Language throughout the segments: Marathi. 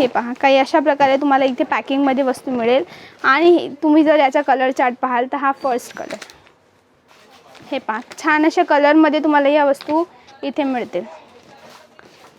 हे पहा काही अशा प्रकारे तुम्हाला इथे पॅकिंगमध्ये वस्तू मिळेल. आणि तुम्ही जर याचा कलर चार्ट पाहाल तर हा फर्स्ट कलर हे पहा छान अशा कलरमध्ये तुम्हाला या वस्तू इथे मिळतील.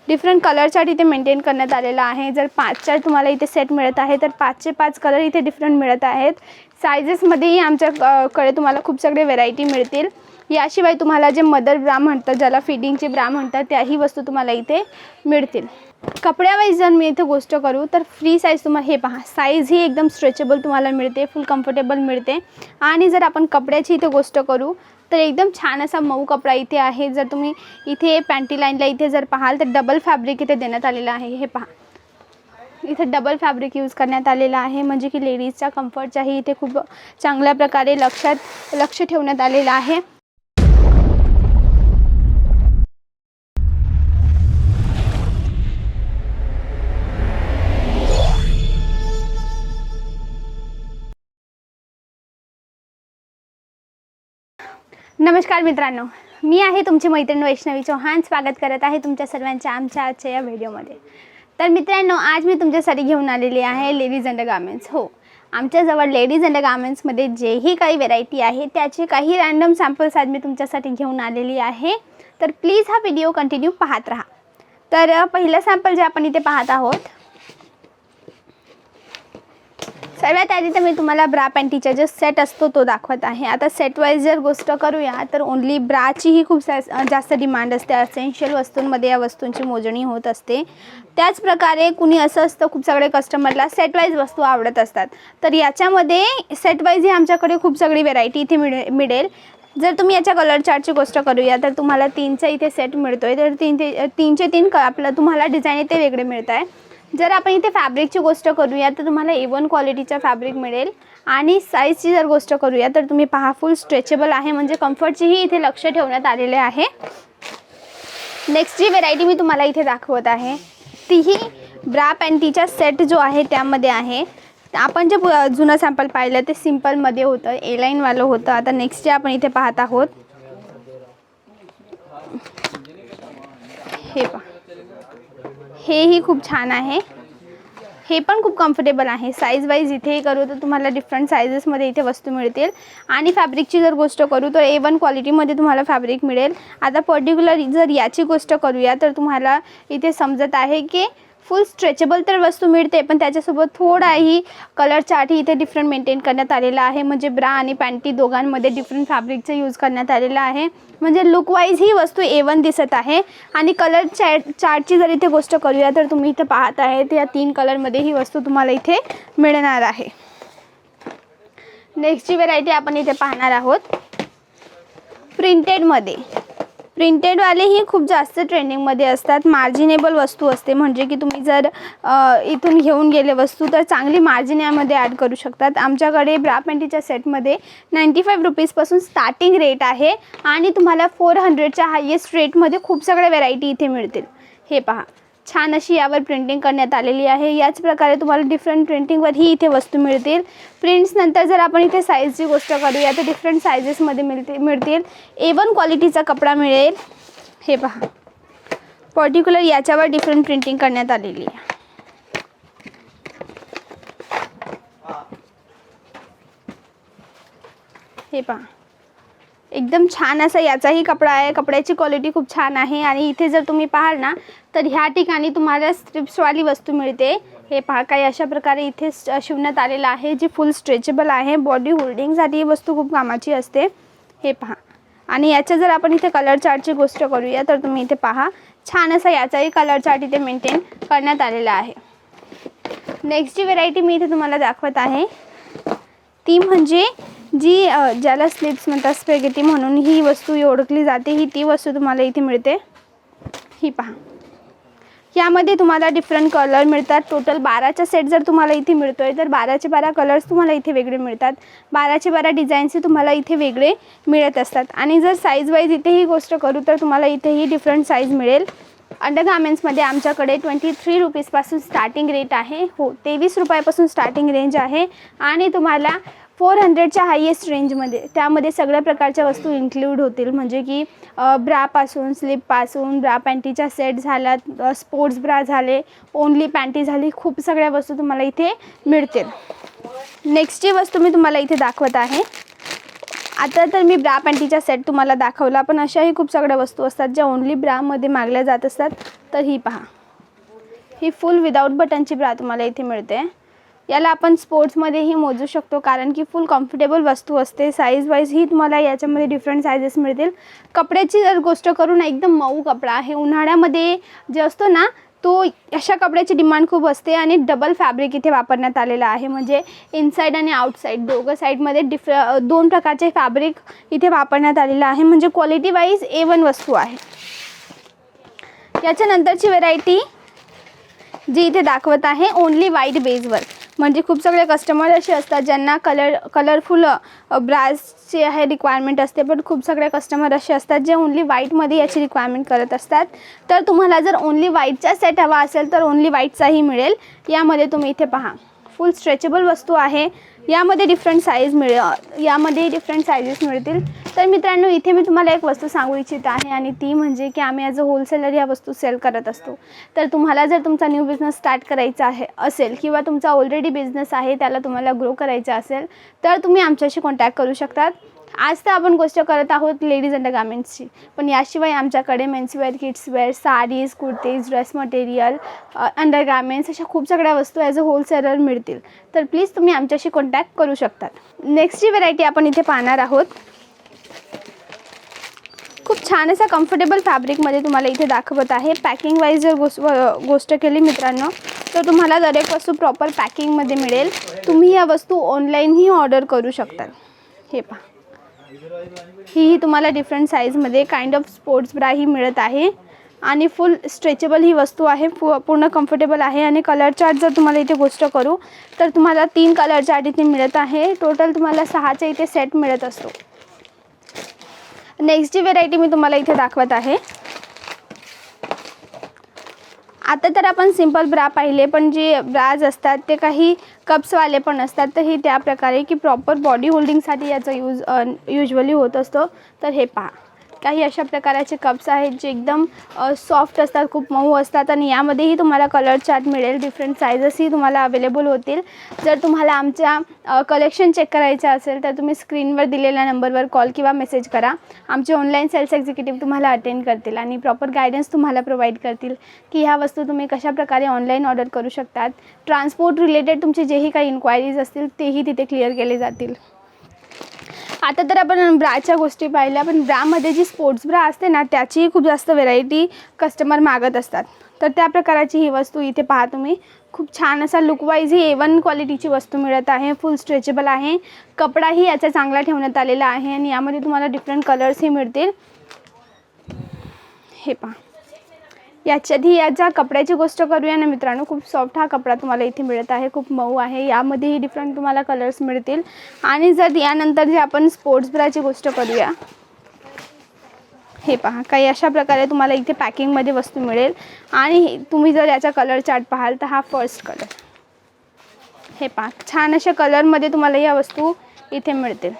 डिफरंट कलर चार्ट इथे मेंटेन करण्यात आलेला आहे. जर पाच चार्ट तुम्हाला इथे सेट मिळत आहे तर पाचचे पाच कलर इथे डिफरंट मिळत आहेत. सायझेसमध्येही आमच्याकडे तुम्हाला खूप सगळे व्हेरायटी मिळतील. याशिवाय तुम्हाला जे मदर ब्रा म्हणतात ज्याला फिडिंगचे ब्रा म्हणतात त्याही वस्तू तुम्हाला इथे मिळतील. कपड्यावाईज जर मी इथे गोष्ट करू तर फ्री साईज तुम्हाला हे पहा साईज ही एकदम स्ट्रेचेबल तुम्हाला मिळते फुल कम्फर्टेबल मिळते. आणि जर आपण कपड्याची इथे गोष्ट करू तर एकदम छान असा मऊ कपडा इथे आहे. जर तुम्ही इथे पॅन्टी लाईनला इथे जर पाहाल तर डबल फॅब्रिक इथे देण्यात आलेलं आहे. हे पहा. इथे डबल फॅब्रिक यूज करण्यात आलेलं आहे. म्हणजे की लेडीजच्या कम्फर्टच्याही इथे खूप चांगल्या प्रकारे लक्षात लक्ष ठेवण्यात आलेलं आहे. नमस्कार मित्रांनो मी आहे तुमची मैत्रीण वैष्णवी चौहान. स्वागत करत आहे तुमच्या सर्वांच्या आमच्या आजच्या या व्हिडिओमध्ये. तर मित्रांनो आज मी तुमच्यासाठी घेऊन आलेली आहे लेडीज अंडर गार्मेंट्स हो आमच्याजवळ लेडीज अंडर गार्मेंट्समध्ये जेही काही व्हेरायटी आहे त्याचे काही रॅन्डम सॅम्पल्स आज मी तुमच्यासाठी घेऊन आलेली आहे. तर प्लीज हा व्हिडिओ कंटिन्यू पाहत राहा. तर पहिलं सॅम्पल जे आपण इथे पाहत आहोत सर्वात आधी तर मी तुम्हाला ब्रा पॅन्टीचा जो सेट असतो तो दाखवत आहे. आता सेट वाईज जर गोष्ट करूया तर ओन्ली ब्राचीही खूप सा जास्त डिमांड असते. असेन्शियल वस्तूंमध्ये या वस्तूंची मोजणी होत असते. त्याचप्रकारे कुणी असं असतं खूप सगळे कस्टमरला सेट वाईज वस्तू आवडत असतात. तर याच्यामध्ये सेट वाईज ही आमच्याकडे खूप सगळी व्हेरायटी इथे मिळे मिळेल. जर तुम्ही याच्या कलर चार्टची गोष्ट करूया तर तुम्हाला तीनचा इथे सेट मिळतो आहे तर तीन ते तीनचे तीन क आपलं तुम्हाला डिझाईन इथे वेगळे मिळत आहे जर आपण इथे फॅब्रिकची गोष्ट करूया तर तुम्हाला ए वन क्वालिटीचा फॅब्रिक मिळेल. आणि साईजची जर गोष्ट करूया तर तुम्ही पहा फुल स्ट्रेचेबल आहे. म्हणजे कम्फर्टचीही इथे लक्ष ठेवण्यात आलेले आहे. नेक्स्ट जी व्हेरायटी मी तुम्हाला इथे दाखवत आहे तीही ब्रा पॅन्टीचा सेट जो आहे त्यामध्ये आहे. आपण जे जुनं सॅम्पल पाहिलं ते सिम्पलमध्ये होतं. ए लाईनवालं होतं. आता नेक्स्ट जे आपण इथे पाहत आहोत हे पहा. हेही खूप छान आहे. हे पण खूप कम्फर्टेबल आहे. साईज वाईज इथेही करू तर तुम्हाला डिफरंट साईजेसमध्ये इथे वस्तू मिळतील. आणि फॅब्रिकची जर गोष्ट करू तर ए वन क्वालिटीमध्ये तुम्हाला फॅब्रिक मिळेल. आता पर्टिक्युलर जर याची गोष्ट करूया तर तुम्हाला इथे समजत आहे की फुल स्ट्रेचेबल तर वस्तू मिळते पण त्याच्यासोबत थोडाही कलर चार्टही इथे डिफरंट मेंटेन करण्यात आलेला आहे. म्हणजे ब्रा आणि पॅन्टी दोघांमध्ये डिफरंट फॅब्रिकचा यूज करण्यात आलेलं आहे. म्हणजे लुकवाईज ही वस्तू ए वन दिसत आहे. आणि कलर चॅट चार्टची जर इथे गोष्ट करूया तर तुम्ही इथे पाहत आहेत या तीन कलरमध्ये ही वस्तू तुम्हाला इथे मिळणार आहे. नेक्स्टची व्हेरायटी आपण इथे पाहणार आहोत. प्रिंटेडमध्ये प्रिंटेडवालेही खूप जास्त ट्रेंडिंगमध्ये असतात. मार्जिनेबल वस्तू असते. म्हणजे की तुम्ही जर इथून घेऊन गेले वस्तू तर चांगली मार्जिन यामध्ये ॲड करू शकतात. आमच्याकडे ब्रा पॅन्टीच्या सेटमध्ये नाईंटी फाईव्ह रुपीजपासून स्टार्टिंग रेट आहे आणि तुम्हाला फोर हंड्रेडच्या हायेस्ट रेटमध्ये खूप सगळ्या व्हेरायटी इथे मिळतील. हे पहा. छान अशी यावर प्रिंटिंग करण्यात आलेली आहे. याच प्रकारे तुम्हाला डिफरंट प्रिंटिंगवरही इथे वस्तू मिळतील. प्रिंट्स नंतर जर आपण इथे साईजची गोष्ट करूया तर डिफरंट सायझेसमध्ये मिळते मिळतील. ए वन क्वालिटीचा कपडा मिळेल. हे पहा. पर्टिक्युलर याच्यावर डिफरंट प्रिंटिंग करण्यात आलेली आहे. हे पहा. एकदम छान असा याचाही कपडा आहे. कपड्याची क्वालिटी खूप छान आहे आणि इथे जर तुम्ही पाहाल ना तर ह्या ठिकाणी तुम्हाला स्ट्रिप्सवाली वस्तू मिळते. हे पहा काही अशा प्रकारे इथे शिवण्यात आलेलं आहे जी फुल स्ट्रेचेबल आहे. बॉडी होल्डिंगसाठी ही वस्तू खूप कामाची असते. हे पहा. आणि याच्या जर आपण इथे कलर चार्टची गोष्ट करूया तर तुम्ही इथे पहा. छान असा याचाही कलर चार्ट इथे मेंटेन करण्यात आलेला आहे. नेक्स्ट जी व्हेरायटी मी इथे तुम्हाला दाखवत आहे ती म्हणजे जी ज्याला स्लिप्स म्हणतात स्पेगेटी म्हणून ही वस्तू ओळखली जाते ही ती वस्तू तुम्हाला इथे मिळते. ही पहा. यामध्ये तुम्हाला डिफरंट कलर मिळतात. टोटल बाराचा सेट जर तुम्हाला इथे मिळतो आहे तर बाराचे बारा कलर्स तुम्हाला इथे वेगळे मिळतात. बाराचे बारा डिझाईन्स तुम्हाला इथे वेगळे मिळत असतात. आणि जर साईज वाईज इथेही गोष्ट करू तर तुम्हाला इथेही डिफरंट साईज मिळेल. अंडर गार्मेंट्समध्ये आमच्याकडे ट्वेंटी थ्री रुपीजपासून स्टार्टिंग रेट आहे. हो तेवीस रुपयापासून स्टार्टिंग रेंज आहे. आणि तुम्हाला फोर हंड्रेडच्या हायेस्ट रेंजमध्ये त्यामध्ये सगळ्या प्रकारच्या वस्तू इन्क्लूड होतील. म्हणजे की ब्रापासून स्लीपपासून ब्रा पॅन्टीच्या सेट झाल्या स्पोर्ट्स ब्रा झाले ओनली पॅन्टी झाली खूप सगळ्या वस्तू तुम्हाला इथे मिळतील. नेक्स्टची वस्तू मी तुम्हाला इथे दाखवत आहे आता तर मी ब्रा पॅन्टीचा सेट तुम्हाला दाखवला पण अशाही खूप सगळ्या वस्तू असतात ज्या ओनली ब्रामध्ये मागल्या जात असतात. तर ही पहा. ही फुल विदाऊट बटनची ब्रा तुम्हाला इथे मिळते. याला आपण स्पोर्ट्समध्येही मोजू शकतो कारण की फुल कम्फर्टेबल वस्तू असते. साईज वाईज ही तुम्हाला याच्यामध्ये डिफरंट सायझेस मिळतील. कपड्याची जर गोष्ट करू ना एकदम मऊ कपडा आहे. उन्हाळ्यामध्ये जे असतो ना तो अशा कपड्याची डिमांड खूप असते आणि डबल फॅब्रिक इथे वापरण्यात आलेला आहे. म्हणजे इनसाईड आणि आउटसाईड दोघं साईडमध्ये डिफ दोन प्रकारचे फॅब्रिक इथे वापरण्यात आलेलं आहे. म्हणजे क्वालिटी वाईज ए वन वस्तू आहे. याच्यानंतरची व्हेरायटी जी इथे दाखवत आहे ओनली व्हाईट बेजवर म्हणजे खूप सगळे कस्टमर असे असतात ज्यांना कलर कलरफुल ब्रासची आहे रिक्वायरमेंट असते पण खूप सगळे कस्टमर असे असतात जे ओनली व्हाईटमध्ये याची रिक्वायरमेंट करत असतात. तर तुम्हाला जर ओनली व्हाईटचा सेट हवा असेल तर ओनली व्हाईटचाही मिळेल. यामध्ये तुम्ही इथे पहा. फुल स्ट्रेचेबल वस्तू आहे. यामध्ये डिफरंट साईज मिळ यामध्ये डिफरंट सायझेस मिळतील. तर मित्रांनो इथे मी तुम्हाला एक वस्तू सांगू इच्छित आहे आणि ती म्हणजे की आम्ही ॲज अ होलसेलर या वस्तू सेल करत असतो. तर तुम्हाला जर तुमचा न्यू बिझनेस स्टार्ट करायचा आहे असेल किंवा तुमचा ऑलरेडी बिझनेस आहे त्याला तुम्हाला ग्रो करायचा असेल तर तुम्ही आमच्याशी कॉन्टॅक्ट करू शकतात. आज तर आपण गोष्ट करत आहोत लेडीज अंडर गार्मेंट्सची पण याशिवाय आमच्याकडे menswear kidswear saris kurtis dress material undergarments अशा खूप सगळ्या वस्तू ॲज अ होलसेलर मिळतील. तर प्लीज तुम्ही आमच्याशी कॉन्टॅक्ट करू शकतात. नेक्स्टची व्हेरायटी आपण इथे पाहणार आहोत खूप छान असा कम्फर्टेबल फॅब्रिकमध्ये तुम्हाला इथे दाखवत आहे. पॅकिंग वाईज जर गोष्ट गोष्ट केली मित्रांनो तर तुम्हाला दरेक वस्तू प्रॉपर पॅकिंगमध्ये मिळेल. तुम्ही या वस्तू ऑनलाईनही ऑर्डर करू शकता. हे पहा. ही तुम्हाला डिफरंट साईजमध्ये काइंड ऑफ स्पोर्ट्स ब्रा ही मिळत आहे. आणि फुल स्ट्रेचेबल ही वस्तू आहे. पू पूर्ण कम्फर्टेबल आहे. आणि कलर चार्ट जर तुम्हाला इथे गोष्ट करू तर तुम्हाला तीन कलर चार्ट इथे मिळत आहे. टोटल तुम्हाला सहाचा इथे सेट मिळत असतो. नेक्स्ट जी व्हेरायटी मी तुम्हाला इथे दाखवत आहे. आता तर आपण सिंपल ब्रा पाहिले पण जे ब्राज असतात ते काही कप्सवाले पण असतात तर हे त्या प्रकारे की प्रॉपर बॉडी होल्डिंगसाठी याचा यूज युजली होत असतो. तर हे पहा. काही अशा प्रकाराचे कप्स आहेत जे एकदम सॉफ्ट असतात खूप मऊ असतात आणि यामध्येही तुम्हाला कलर चार्ट मिळेल डिफरंट सायझेसही तुम्हाला अवेलेबल होतील. जर तुम्हाला आमच्या कलेक्शन चेक करायचं असेल तर तुम्ही स्क्रीनवर दिलेल्या नंबरवर कॉल किंवा मेसेज करा. आमचे ऑनलाईन सेल्स एक्झिक्युटिव्ह तुम्हाला अटेंड करतील आणि प्रॉपर गायडन्स तुम्हाला प्रोव्हाइड करतील की ह्या वस्तू तुम्ही कशाप्रकारे ऑनलाईन ऑर्डर करू शकतात. ट्रान्सपोर्ट रिलेटेड तुमचे जेही काही इन्क्वायरीज असतील तेही तिथे क्लिअर केले जातील. आता तर आपण ब्राच्या गोष्टी पाहिल्या पण ब्रामध्ये जी स्पोर्ट्स ब्रा असते ना त्याचीही खूप जास्त व्हेरायटी कस्टमर मागत असतात. तर त्या प्रकाराची ही वस्तू इथे पहा तुम्ही. खूप छान असा लुकवाईज ही ए वन क्वालिटीची वस्तू मिळत आहे. फुल स्ट्रेचेबल आहे. कपडाही याचा चांगला ठेवण्यात आलेला आहे आणि यामध्ये तुम्हाला डिफरंट कलर्सही मिळतील. हे पहा. याच्या धी या याच्या कपड्याची गोष्ट करूया ना मित्रांनो खूप सॉफ्ट हा कपडा तुम्हाला इथे मिळत आहे खूप मऊ आहे यामध्येही डिफरंट तुम्हाला कलर्स मिळतील. आणि जर यानंतर जे आपण स्पोर्ट्स ब्राची गोष्ट करूया हे पहा काही अशा प्रकारे तुम्हाला इथे पॅकिंगमध्ये वस्तू मिळेल. आणि तुम्ही जर याचा कलर चार्ट पाहाल तर हा फर्स्ट कलर हे पहा छान अशा कलरमध्ये तुम्हाला या वस्तू इथे मिळतील.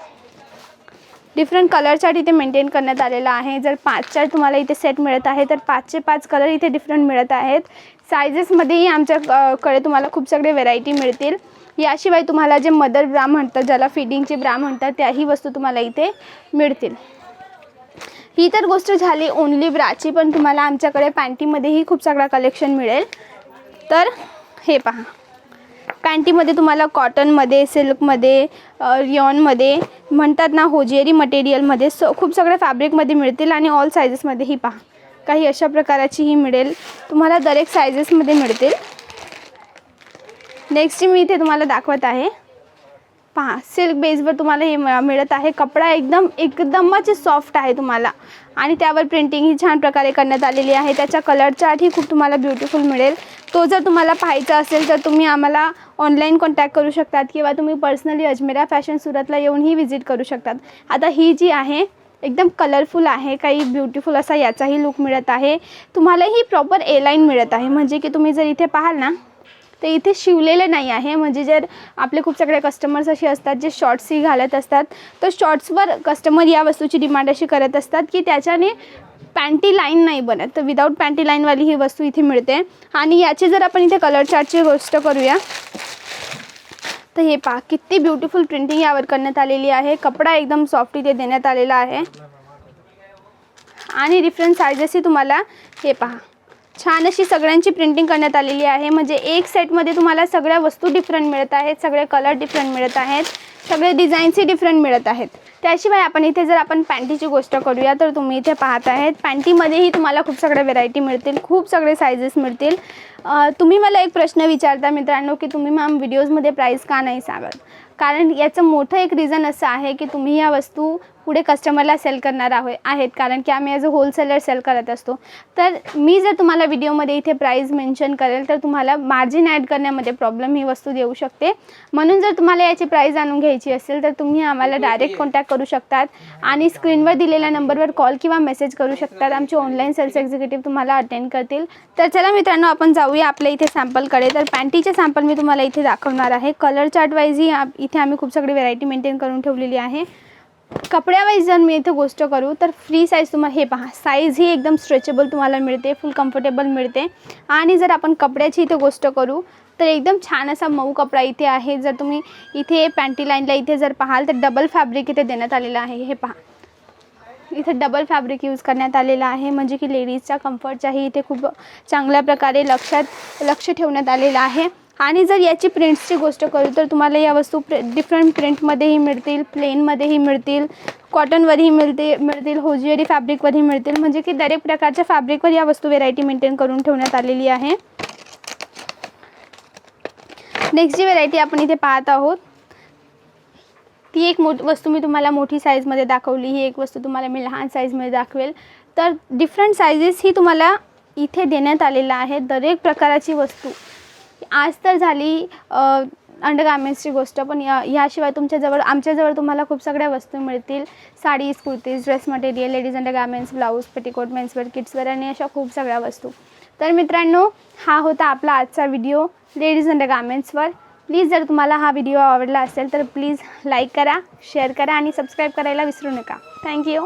डिफरंट कलर इथे मेंटेन करण्यात आलेला आहे. जर पाचच्या तुम्हाला इथे सेट मिळत आहे तर पाचचे पाच कलर इथे डिफरंट मिळत आहेत. सायझेसमध्येही आमच्याकडे तुम्हाला खूप सगळे व्हेरायटी मिळतील. याशिवाय तुम्हाला जे मदर ब्रा म्हणतात ज्याला फिडिंगचे ब्रा म्हणतात त्याही वस्तू तुम्हाला इथे मिळतील. ही तर गोष्ट झाली ओनली ब्राची पण तुम्हाला आमच्याकडे पॅन्टीमध्येही खूप सगळा कलेक्शन मिळेल. तर हे पहा. पॅन्टीमध्ये तुम्हाला कॉटनमध्ये सिल्कमध्ये रिऑनमध्ये म्हणतात ना होजेरी मटेरियलमध्ये स खूप सगळ्या फॅब्रिकमध्ये मिळतील आणि ऑल सायझेसमध्येही पहा. काही अशा प्रकाराचीही मिळेल. तुम्हाला दरेक सायझेसमध्ये मिळतील. नेक्स्ट मी इथे तुम्हाला दाखवत आहे. पहा सिल्क बेसवर तुम्हाला हे मिळत आहे. कपडा एकदम एकदमच सॉफ्ट आहे तुम्हाला. आणि त्यावर प्रिंटिंग ही छान प्रकारे करण्यात आलेली आहे. त्याच्या कलर चार्टही खूप तुम्हाला ब्युटिफुल मिळेल. तो जर तुम्हाला पाहायचा असेल तर तुम्ही आम्हाला ऑनलाईन कॉन्टॅक्ट करू शकतात किंवा तुम्ही पर्सनली अजमेरा फॅशन सुरतला येऊनही व्हिजिट करू शकतात. आता ही जी आहे एकदम कलरफुल आहे काही ब्युटिफुल असा याचाही लुक मिळत आहे. तुम्हाला ही प्रॉपर ए लाईन मिळत आहे. म्हणजे की तुम्ही जर इथे पाहाल ना तर इथे शिवलेलं नाही आहे. म्हणजे जर आपले खूप सगळे कस्टमर्स असे असतात जे शॉर्ट्सही घालत असतात तर शॉर्ट्सवर कस्टमर या वस्तूची डिमांड अशी करत असतात की त्याच्याने पॅन्टी लाईन नाही बनत. तर विदाऊट पॅन्टी लाईनवाली ही वस्तू इथे मिळते. आणि याची जर आपण इथे कलर चार्टची गोष्ट करूया तर हे पहा किती ब्युटिफुल प्रिंटिंग यावर करण्यात आलेली आहे. कपडा एकदम सॉफ्ट इथे देण्यात आलेला आहे. आणि डिफरंट सायझेसही तुम्हाला हे पहा. छान अशी सगळ्यांची प्रिंटिंग करण्यात आलेली आहे. म्हणजे एक सेटमध्ये तुम्हाला सगळ्या वस्तू डिफरंट मिळत आहेत सगळे कलर डिफरंट मिळत आहेत सगळे डिझाईन्सही डिफरंट मिळत आहेत. त्याशिवाय आपण इथे जर आपण पॅन्टीची गोष्ट करूया तर तुम्ही इथे पाहत आहेत पॅन्टीमध्येही तुम्हाला खूप सगळ्या व्हेरायटी मिळतील खूप सगळे सायझेस मिळतील. तुम्ही मला एक प्रश्न विचारता मित्रांनो की तुम्ही मॅम व्हिडिओजमध्ये प्राईस का नाही सांगत? कारण याचं मोठं एक रिझन असं आहे की तुम्ही या वस्तू पुढे कस्टमरला सेल करणार आहो आहेत. कारण की आम्ही ॲज अ होलसेलर सेल करत असतो. तर मी जर तुम्हाला व्हिडिओमध्ये इथे प्राईस मेन्शन करेल तर तुम्हाला मार्जिन ॲड करण्यामध्ये प्रॉब्लेम ही वस्तू देऊ शकते. म्हणून जर तुम्हाला याची प्राईस आणून घ्यायची असेल तर तुम्ही आम्हाला डायरेक्ट कॉन्टॅक्ट करू शकतात. आणि स्क्रीनवर दिलेल्या नंबरवर कॉल किंवा मेसेज करू शकतात. आमचे ऑनलाईन सेल्स एक्झिक्युटिव्ह तुम्हाला अटेंड करतील. तर चला मित्रांनो आपण जाऊया आपल्या इथे सॅम्पलकडे तर पॅन्टीचे सॅम्पल मी तुम्हाला इथे दाखवणार आहे. कलर चार्ट वाईजही आप- इथे आम्ही खूप सगळी व्हेरायटी मेंटेन करून ठेवलेली आहे. कपड्यावाईज जर मी इथे गोष्ट करू तर फ्री साईज तुम्हाला हे पहा साईज ही एकदम स्ट्रेचेबल तुम्हाला मिळते फुल कम्फर्टेबल मिळते. आणि जर आपण कपड्याची इथे गोष्ट करू तर एकदम छान असा मऊ कपडा इथे आहे. जर तुम्ही इथे पॅन्टी लाईनला इथे जर पाहाल तर डबल फॅब्रिक इथे देण्यात आलेलं आहे. हे पहा. इथे डबल फॅब्रिक यूज करण्यात आलेलं आहे. म्हणजे की लेडीजच्या कम्फर्टच्याही इथे खूप चांगल्या प्रकारे लक्षात लक्ष ठेवण्यात आलेलं आहे. आणि जर याची प्रिंट्सची गोष्ट करू तर तुम्हाला या वस्तू प्र डिफरंट प्रिंटमध्येही मिळतील प्लेनमध्येही मिळतील कॉटनवरही मिळते मिळतील होजिअरी फॅब्रिकवरही मिळतील. म्हणजे की दरेक प्रकारच्या फॅब्रिकवर या वस्तू व्हेरायटी मेंटेन करून ठेवण्यात आलेली आहे. नेक्स्ट जी व्हेरायटी आपण इथे पाहत आहोत ती एक मोठ वस्तू मी तुम्हाला मोठी साईजमध्ये दाखवली. ही एक वस्तू तुम्हाला मी लहान साईजमध्ये दाखवेल. तर डिफरंट सायझेस ही तुम्हाला इथे देण्यात आलेलं आहे दरेक प्रकाराची वस्तू. आज तर झाली अंडरगार्मेंट्सची गोष्ट पण या ह्याशिवाय तुमच्याजवळ आमच्याजवळ तुम्हाला खूप सगळ्या वस्तू मिळतील. Saris kurtis dress material ladies undergarments blouse petticoat menswear kidswear आणि अशा खूप सगळ्या वस्तू. तर मित्रांनो हा होता आपला आजचा व्हिडिओ लेडीज अंडरगार्मेंट्सवर प्लीज जर तुम्हाला हा व्हिडिओ आवडला असेल तर प्लीज लाईक करा शेअर करा आणि सबस्क्राईब करायला विसरू नका. थँक्यू